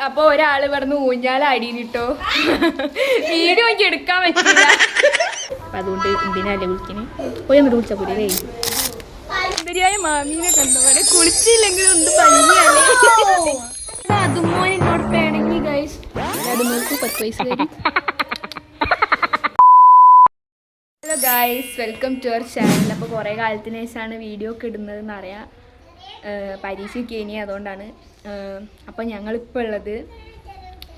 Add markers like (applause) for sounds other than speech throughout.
അപ്പൊ ഒരാൾ പറഞ്ഞു ഊഞ്ഞാൽ അടിയിലിട്ടോ. വീഡിയോ എനിക്ക് എടുക്കാൻ പറ്റില്ല അപ്പൊ അതുകൊണ്ട് ഇതിനല്ലേ കുളിക്കണേ പോയി എന്നിട്ട് കുളിച്ച പോരേ സുന്ദരിയായ മാമീനെ കണ്ടവരെ കുളിച്ചില്ലെങ്കിലും ഒന്ന് ഭംഗിയല്ലേ അതുമോ എന്നോട് പേണങ്ങി ഗൈസ് അതുമോൾക്ക് പത്ത് വയസ്സുകാരി hello guys welcome to our channel അപ്പോൾ കുറേ കാലത്തിന് ശേഷമാണ് വീഡിയോ ഒക്കെ ഇടുന്നതെന്ന് അറിയാം. പരീക്ഷയ്ക്ക് ഇനി അതുകൊണ്ടാണ്. അപ്പോൾ ഞങ്ങളിപ്പോൾ ഉള്ളത്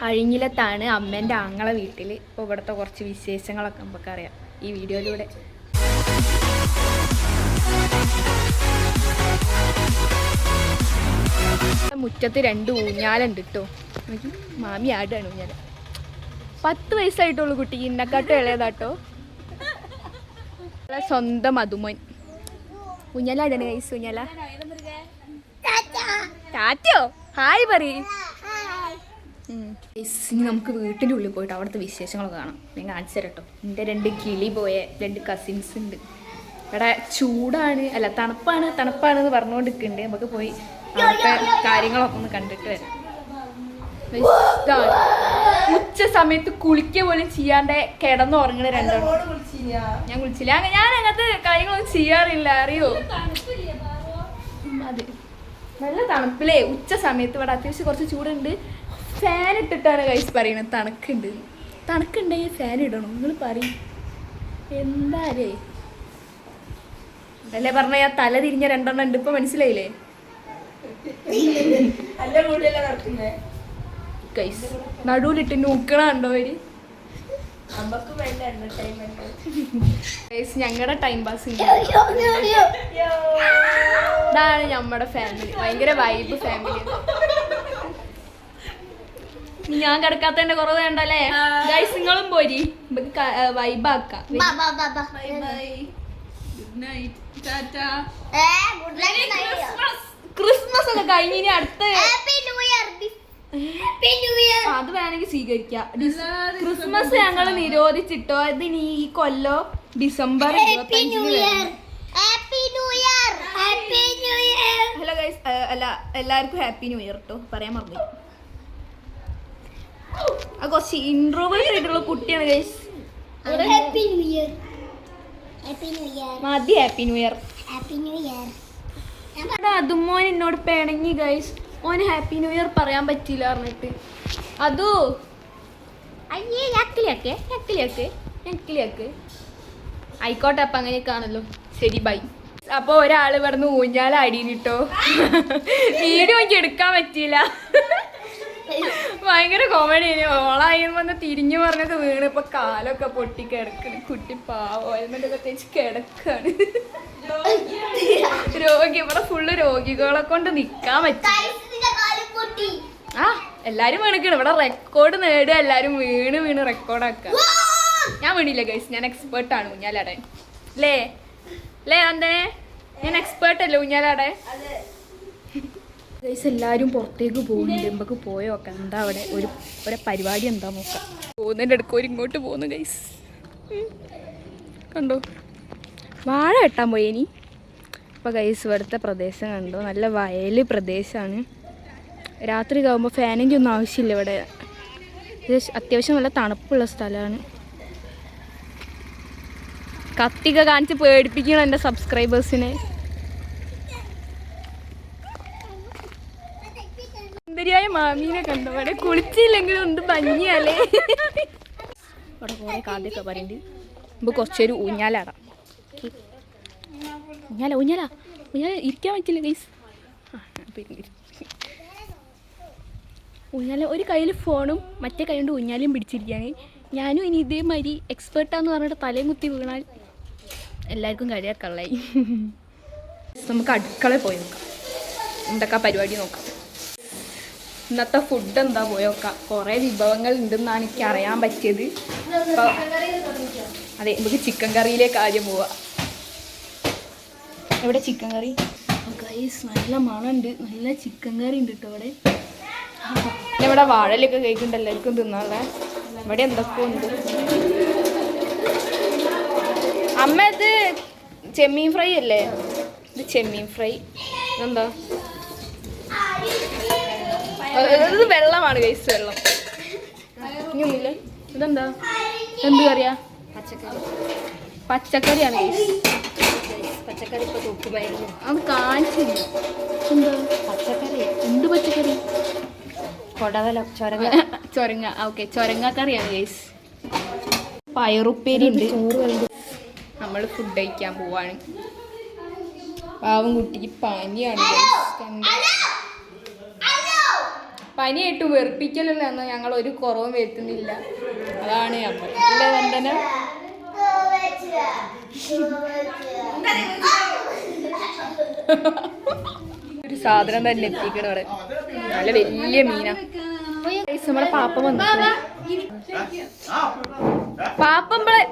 അഴിഞ്ഞിലത്താണ് അമ്മേന്റെ ആങ്ങളെ വീട്ടിൽ ഇപ്പോൾ ഇവിടുത്തെ കുറച്ച് വിശേഷങ്ങളൊക്കെ നമുക്കറിയാം ഈ വീഡിയോയിലൂടെ. മുറ്റത്ത് രണ്ട് ഊഞ്ഞാലുണ്ട് കേട്ടോ മാമി ആടാണ് ഊഞ്ഞാൽ പത്ത് വയസ്സായിട്ടുള്ളൂ കുട്ടി. ഇന്നക്കാട്ടും ഇളയതാട്ടോ. സ്വന്തം അതുമോൻ ഊഞ്ഞാലാടാണ് കൈസ് ഊഞ്ഞാല. ടാറ്റോ ഹായ് പറയ്. ഇനി നമുക്ക് വീട്ടിന്റെ ഉള്ളിൽ പോയിട്ട് അവിടുത്തെ വിശേഷങ്ങളൊക്കെ കാണാം. ഞാൻ കാണിച്ചു തരട്ടോ. എന്റെ രണ്ട് കിളി പോയ രണ്ട് കസിൻസ് ഉണ്ട്. ഇവിടെ ചൂടാണ് അല്ല തണുപ്പാണ് തണുപ്പാണ് എന്ന് പറഞ്ഞുകൊണ്ട് നിൽക്കുന്നുണ്ട് നമുക്ക് പോയി അവിടുത്തെ കാര്യങ്ങളൊക്കെ ഒന്ന് കണ്ടിട്ട് വരാം. ഉച്ച സമയത്ത് കുളിക്കുക പോലും ചെയ്യാണ്ട് കിടന്നുറങ്ങണ രണ്ടോ ഞാൻ കുളിച്ചില്ല. ഞാൻ അങ്ങനത്തെ കാര്യങ്ങളൊന്നും ചെയ്യാറില്ല അറിയോ? അതെ. നല്ല തണുപ്പിലേ. ഉച്ച സമയത്ത് ഇവിടെ അത്യാവശ്യം കുറച്ച് ചൂടുണ്ട്. ഫാൻ ഇട്ടിട്ടാണ് കൈസ് പറയുന്നത് തണുക്കുണ്ട്. തണുക്കുണ്ടെങ്കിൽ ഫാൻ ഇടണം. നിങ്ങൾ പറയും. എന്താലേ അല്ലേ പറഞ്ഞ ഞാൻ തല തിരിഞ്ഞ രണ്ടെണ്ണം ഉണ്ട്. ഇപ്പൊ മനസ്സിലായില്ലേ? കൈസ് നടുവിലിട്ട് നൂക്കണുണ്ടോ അവർ? നമുക്ക് വേണ്ട എന്റർടൈൻമെന്റ് ഞങ്ങളുടെ ടൈം പാസ് ഇതാണ് നമ്മുടെ ഫാമിലി ഭയങ്കര വൈബ് ഫാമിലി ഞാൻ കിടക്കാത്തതിന്റെ കുറവ് വേണ്ടല്ലേ ഗൈസ് നിങ്ങളും പോരി. വൈബ് ആക്കാം. Bye bye good night tata Christmas ഒക്കെ കഴിഞ്ഞ് ഇനി അടുത്ത ആ, അത് വേണമെങ്കിൽ സ്വീകരിക്കാം. ക്രിസ്മസ് ഞങ്ങൾ നിരോധിച്ചിട്ടോ? അത് ഇനി ഈ കൊല്ലോ ഡിസംബർ ഹലോ ഗൈസ് അല്ല എല്ലാവർക്കും ഹാപ്പി ന്യൂ ഇയർ കേട്ടോ പറയാൻ മറന്നു. ആ കുറച്ച് ഇൻട്രോവേർട്ട് ആയിട്ടുള്ള കുട്ടിയാണ് ഗൈസ് മതി ഹാപ്പി ന്യൂ ഇയർ അതുമോൻ എന്നോട് പിണങ്ങി ഗൈസ് ഓന് ഹാപ്പി ന്യൂ ഇയർ പറയാൻ പറ്റില്ല പറഞ്ഞിട്ട്. അതു? അയ്യേ ഞക്കിളിയാക്കേ ഞക്കിളിയാക്കേ. ഞക്കിളിയാക്ക്. ആയിക്കോട്ടെ അപ്പം അങ്ങനെയൊക്കെയാണല്ലോ. ശരി ബൈ. അപ്പോൾ ഒരാൾ പറഞ്ഞു ഊഞ്ഞാൽ അടിയിട്ടോ വീഡിയോ എനിക്ക് എടുക്കാൻ പറ്റിയില്ല. ഭയങ്കര കോമഡി ഓളായും വന്ന് തിരിഞ്ഞു പറഞ്ഞൊക്കെ വീണ് ഇപ്പൊ കാലൊക്കെ പൊട്ടി കിടക്കണ്. കുട്ടി പാവോ. എന്നിട്ടൊക്കെ തേച്ച് കിടക്കാണ്. രോഗി ഇവിടെ ഫുള്ള് രോഗികളെ കൊണ്ട് നിക്കാൻ പറ്റും ആ എല്ലാരും വീണക്കാണ്. ഇവിടെ റെക്കോർഡ് നേടുക എല്ലാരും വീണ് വീണ് റെക്കോർഡ് ആക്കുക. ഞാൻ വീണില്ല ഗൈസ് ഞാൻ എക്സ്പേർട്ട് ആണ് ഊഞ്ഞാലാടെ ലേ ലേ അന്തേ? ഞാൻ എക്സ്പേർട്ട് അല്ലേ ഊഞ്ഞാലാടെ ഗൈസ് എല്ലാവരും പുറത്തേക്ക് പോകുന്നുണ്ട്. നമുക്ക് പോയോ? നോക്കാം എന്താ അവിടെ? ഒരു ഒരു പരിപാടി എന്താ നോക്കാം. പോകുന്നതിന്റെ അടുക്ക്? ഒരു ഇങ്ങോട്ട് പോകുന്നു ഗൈസ് കണ്ടോ? വാഴ കെട്ടാൻ പോയി ഇനി. അപ്പോൾ ഗൈസ് ഇവിടുത്തെ പ്രദേശം കണ്ടോ? നല്ല വയൽ പ്രദേശമാണ്. രാത്രി ആകുമ്പോൾ ഫാനിന്റെ ഒന്നും ആവശ്യമില്ല ഇവിടെ. ഇത് അത്യാവശ്യം നല്ല തണുപ്പുള്ള സ്ഥലമാണ്. കത്തിക കാണിച്ച് പേടിപ്പിക്കണം എന്റെ സബ്സ്ക്രൈബേഴ്സിനെ. സുന്ദരിയായ മാമീനെ കണ്ടോ. അവിടെ കുളിച്ചില്ലെങ്കിൽ എന്ത് ഭംഗിയല്ലേ? ഇവിടെ കുറെ കാദ്യൊക്കെ പറയുന്നുണ്ട് ഇപ്പൊ കുറച്ചൊരു ഊഞ്ഞാലാടാം. ഊഞ്ഞാല ഊഞ്ഞാല? ഊഞ്ഞാല ഇരിക്കാൻ പറ്റില്ല ഗൈസ് ഊഞ്ഞാല ഒരു കയ്യിൽ ഫോണും മറ്റേ കൈ കൊണ്ട് ഊഞ്ഞാലും പിടിച്ചിരിക്കുകയാണ്. ഞാനും ഇനി ഇതേമാതിരി എക്സ്പേർട്ടാന്ന് പറഞ്ഞിട്ട് തലയും കുത്തി വീണാൽ എല്ലാവർക്കും കഴിയാക്കള്ളായി നമുക്ക് അടുക്കള പോയി നോക്കാം. എന്തൊക്കെ പരിപാടി നോക്കാം. ഇന്നത്തെ ഫുഡ് എന്താ പോയി നോക്കാം. കുറേ വിഭവങ്ങൾ ഉണ്ടെന്നാണ് എനിക്ക് അറിയാൻ പറ്റിയത്. അതെ നമുക്ക് ചിക്കൻ കറിയിലേക്ക് ആദ്യം പോവാം. എവിടെ ചിക്കൻ കറി നല്ല മണമുണ്ട്. നല്ല ചിക്കൻ കറി ഉണ്ട് കേട്ടോ ഇവിടെ പിന്നെ ഇവിടെ വാഴലൊക്കെ കഴിക്കുന്നുണ്ട് എല്ലാവർക്കും തിന്നാനുള്ള. ഇവിടെ എന്തൊക്കെ ഉണ്ട്. അമ്മ ഇത് ചെമ്മീൻ ഫ്രൈ അല്ലേ? ഇത് ചെമ്മീൻ ഫ്രൈ. എന്താ ഇത് വെള്ളമാണ് കൈസ് വെള്ളം. ഇനിയൊന്നുമില്ല ഇതെന്താ? എന്ത് കറിയാ? പച്ചക്കറി പച്ചക്കറിയാണ് കൈസ് പച്ചക്കറി ഇപ്പൊ തൂക്കുമായിരുന്നു. അത് കാണിച്ചില്ല. എന്താ പച്ചക്കറി. എന്ത് പച്ചക്കറി? കൊടവലം? ചൊരങ്ങ? (laughs) ചൊരങ്ങ. ഓക്കെ. ചൊരങ്ങ കറിയാണ് ഗൈസ് പയറുപ്പേരി ഉണ്ട് നമ്മൾ ഫുഡ് കഴിക്കാൻ പോവാണ്. പാവം കുട്ടിക്ക് പനിയാണ്? പനിയായിട്ട് വെറുപ്പിക്കലല്ല? എന്ന് ഞങ്ങൾ ഒരു കുറവും വരുത്തുന്നില്ല. അതാണ് നമ്മൾ ഇല്ലേ വന്ദന ഒരു സാധനം തന്നെ എത്തിക്കണം അവിടെ നല്ല വലിയ മീനാ. നമ്മുടെ പാപ്പ വന്നു. പാപ്പമ്പളെ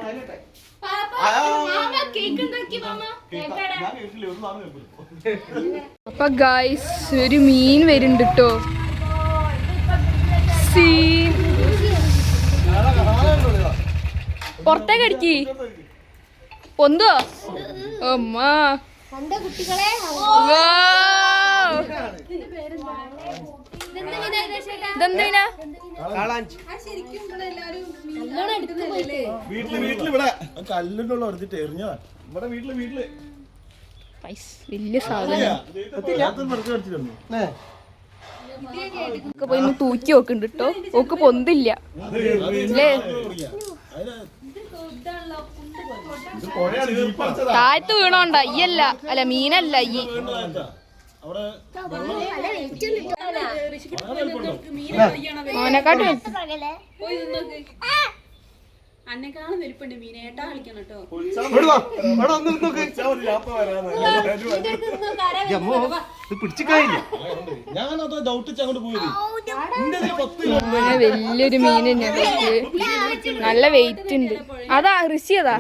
അപ്പൊ ഗായ്സ് ഒരു മീൻ വരുന്നുണ്ട് കേട്ടോ സീൻ. പുറത്തേക്ക് അടിക്കി. പൊന്തോ അമ്മ. കുട്ടികളെ വീട്ടിൽ വീട്ടിൽ ഇവിടെ. കല്ലിനുള്ള എടുത്തിട്ട് എറിഞ്ഞതാ. ഇവിടെ വീട്ടിൽ വീട്ടിൽ. പൈസ വലിയ സാധനം. പോയി തൂക്കി നോക്കുന്നുണ്ട് കേട്ടോ ഓക്ക് പൊന്തില്ല. അല്ലേ? താഴത്ത് വീണോണ്ട അയ്യല്ല. അല്ല മീനല്ല ഈ അവിടെ ഓനെക്കാട്ട് അന്നെക്കാളും വലിപ്പുണ്ട് മീനെ കളിക്കണം കേട്ടോ. ഞാനത് അങ്ങോട്ട് പോയത്. വലിയൊരു മീൻ തന്നെയാണ് നല്ല വെയിറ്റ് ഉണ്ട്. അതാ ഋഷി അതാ.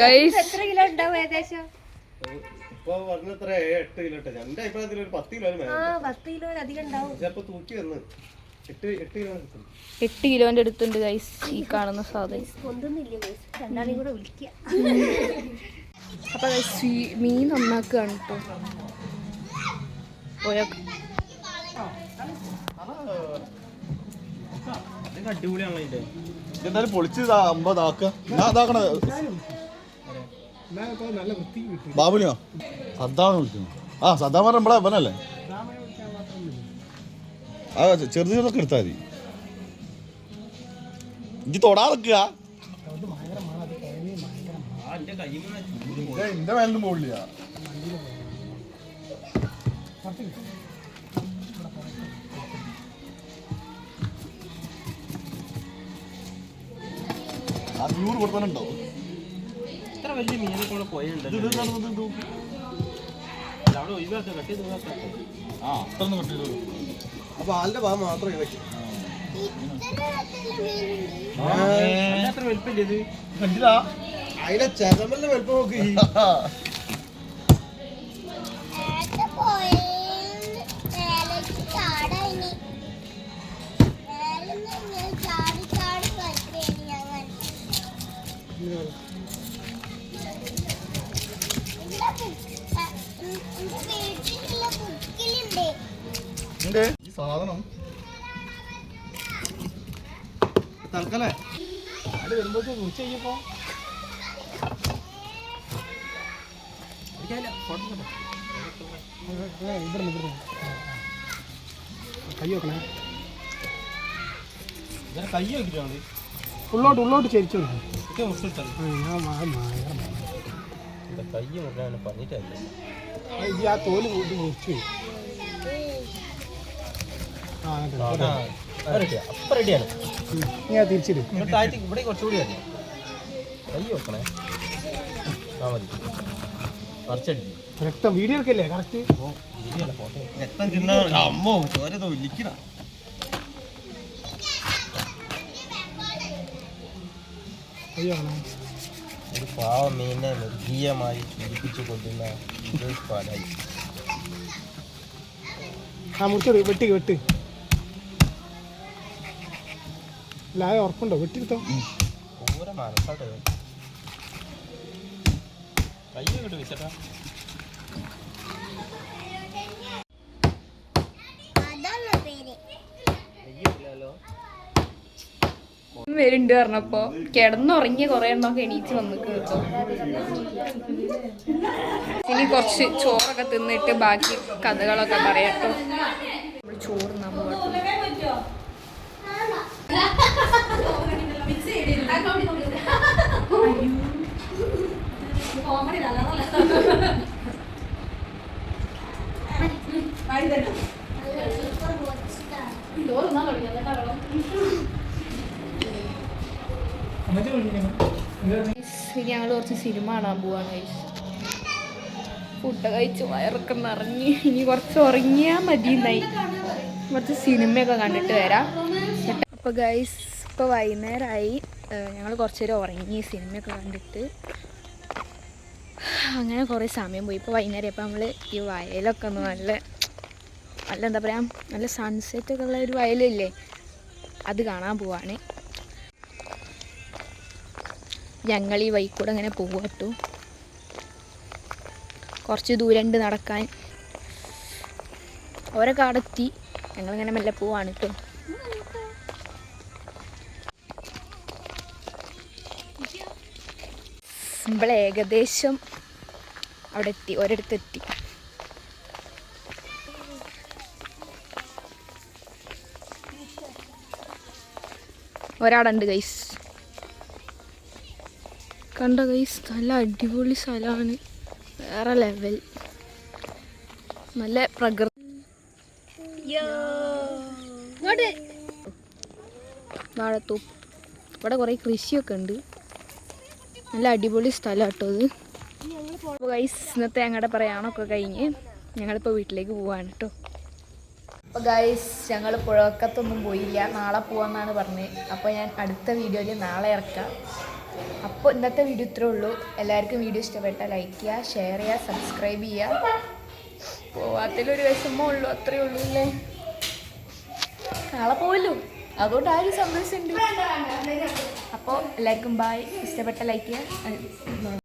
ഗൈസ് എത്ര കിലോ ഉണ്ടാവും ഏകദേശം? പറഞ്ഞത്ര എട്ട് കിലോ ഇട്ട എന്റെ അഭിപ്രായത്തിൽ ഒരു പത്ത് കിലോ ആ പത്ത് കിലോ അധികം ഉണ്ടാവും. ചിലപ്പോ തൂക്കി വന്ന് എട്ട് എട്ട് കിലോ കിട്ടും എട്ട് കിലോന്റെ അടുത്തുണ്ട് ഗൈസ് ഈ കാണുന്ന സാധനം. ഒന്നുമില്ല രണ്ടാളെയും കൂടെ വിളിക്കുക അപ്പൊ മീൻ നന്നാക്കുകയാണ് കേട്ടോ എന്തായാലും പൊളിച്ച് ഞാൻ അതാക്കണ ബാബുലിയോ? സദ്ദാമെ വിളിക്കുന്നു ആ സദ്ദാം പറഞ്ഞ നമ്മളെ അവനല്ലേ? ആ ചെറുത് ചെറുതൊക്കെ എടുത്താൽ മതി. ഇഞ്ചി തൊടാ നിൽക്കുക. എന്റെ മേലും പോകില്ല അഞ്ഞൂറ് കൊടുത്താനുണ്ടോ ഇത്ര വലിയ മീനെ കൂടെ പോയുണ്ട് അവിടെ ഒഴിവാക്കാം കട്ടി ഒഴിവാക്കാം ആ അത്ര ഒന്നും അപ്പോൾ അപ്പൊ ആളുടെ ഭാഗം മാത്രം ഒഴിവാക്കി. അത്ര വലിപ്പില്ല ഇത്? കണ്ടില്ല അതിന്റെ ചെതമല്ല വലിപ്പം നോക്കി. (laughs) വരുമ്പോഴത്തേക്ക് ഉച്ച കഴിഞ്ഞപ്പോ ഞാൻ കൈ വെക്കിട്ടാണ് ഉള്ളോട്ട് ഉള്ളോട്ട് ചരിച്ചു പറഞ്ഞിട്ടല്ല ആ തോൽ കൂട്ടി മുറിച്ചു ആ റെഡിയാണ് ഇവിടെ കുറച്ചുകൂടി വരണം കൈ വെക്കണേ ആ മതി. രക്തം വീഡിയോ എടുക്കല്ലേ കറക്റ്റ് രക്തം തിന്നാ അമ്മോ ചോരതോ ഇരിക്കണം ഒരു പാവ മീനെ മൃഗീയമായി പീഡിപ്പിച്ചു കൊല്ലുന്ന പാലായി. ആ മുറിച്ചോട് വെട്ടി വെട്ട്. ലായ ഉറപ്പുണ്ടോ? വെട്ടിയെടുത്തോ. ഓര മനസ്സാട്ടോ. കിട്ടും വിശട്ടാ വരുന്നുണ്ട് പറഞ്ഞപ്പോ. കിടന്നുറങ്ങിയ കുറെ എണ്ണമൊക്കെ എണീച്ച് വന്നു കേട്ടോ. ഇനി കുറച്ച് ചോറൊക്കെ തിന്നിട്ട് ബാക്കി കഥകളൊക്കെ പറയാട്ടോ ചോറ് നമ്മൾ (laughs) ഇനി ഞങ്ങൾ കുറച്ച് സിനിമ കാണാൻ പോവാണ് guys. ഫുഡ് കഴിച്ച് വയറൊക്കെ നിറഞ്ഞ് ഇനി കുറച്ച് ഉറങ്ങിയാ മതി എന്നായി. കുറച്ച് സിനിമയൊക്കെ കണ്ടിട്ട് വരാം. അപ്പോൾ ഗൈസ് ഇപ്പോൾ വൈകുന്നേരമായി ഞങ്ങൾ കുറച്ച് നേരം ഉറങ്ങി സിനിമയൊക്കെ കണ്ടിട്ട് അങ്ങനെ കുറേ സമയം പോയി. ഇപ്പോൾ വൈകുന്നേരം ഇപ്പോൾ നമ്മൾ ഈ വയലൊക്കെ ഒന്ന് നല്ല നല്ല എന്താ പറയുക നല്ല സൺസെറ്റ് ഒക്കെ ഉള്ള ഒരു വയലില്ലേ? അത് കാണാൻ പോവാണ്. ഞങ്ങൾ ഈ വൈക്കൂടെ അങ്ങനെ പോകട്ടു കുറച്ച് ദൂരമുണ്ട് നടക്കാൻ. ഓരോ കാടെത്തി. ഞങ്ങളിങ്ങനെ മെല്ലെ പോവാണ് കേട്ടോ നമ്മൾ ഏകദേശം അവിടെ എത്തി ഒരിടത്ത് എത്തി ഒരാളുണ്ട് ഗൈസ് കണ്ട ഗൈസ് നല്ല അടിപൊളി സ്ഥലമാണ്. വേറെ ലെവൽ നല്ല പ്രകൃതി വാഴത്തോപ്പ്. ഇവിടെ കുറേ കൃഷിയൊക്കെ ഉണ്ട്. നല്ല അടിപൊളി സ്ഥലം കേട്ടോ ഇത് ഗൈസ് ഇന്നത്തെ ഞങ്ങളുടെ പ്രയാണമൊക്കെ കഴിഞ്ഞ് ഞങ്ങളിപ്പോൾ വീട്ടിലേക്ക് പോവാണ് കേട്ടോ അപ്പോൾ ഗൈസ് ഞങ്ങൾ പുഴക്കത്തൊന്നും പോയില്ല. നാളെ പോവാന്നാണ് പറഞ്ഞത് അപ്പോൾ ഞാൻ അടുത്ത വീഡിയോയിൽ നാളെ ഇറക്കാം. അപ്പോൾ ഇന്നത്തെ വീഡിയോ ഇത്രേ ഉള്ളൂ. എല്ലാവർക്കും വീഡിയോ ഇഷ്ടപ്പെട്ടാൽ ലൈക്ക് ചെയ്യുക ഷെയർ ചെയ്യുക സബ്സ്ക്രൈബ് ചെയ്യുക. പോവാത്തതിലൊരു വിഷമേ ഉള്ളൂ അത്രേ ഉള്ളൂ അല്ലേ? നാളെ പോവല്ലോ. അതുകൊണ്ട് ആരും സന്തോഷമുണ്ട് അപ്പോൾ എല്ലാവർക്കും ബായ് ഇഷ്ടപ്പെട്ട ലൈക്ക് ചെയ്യുക.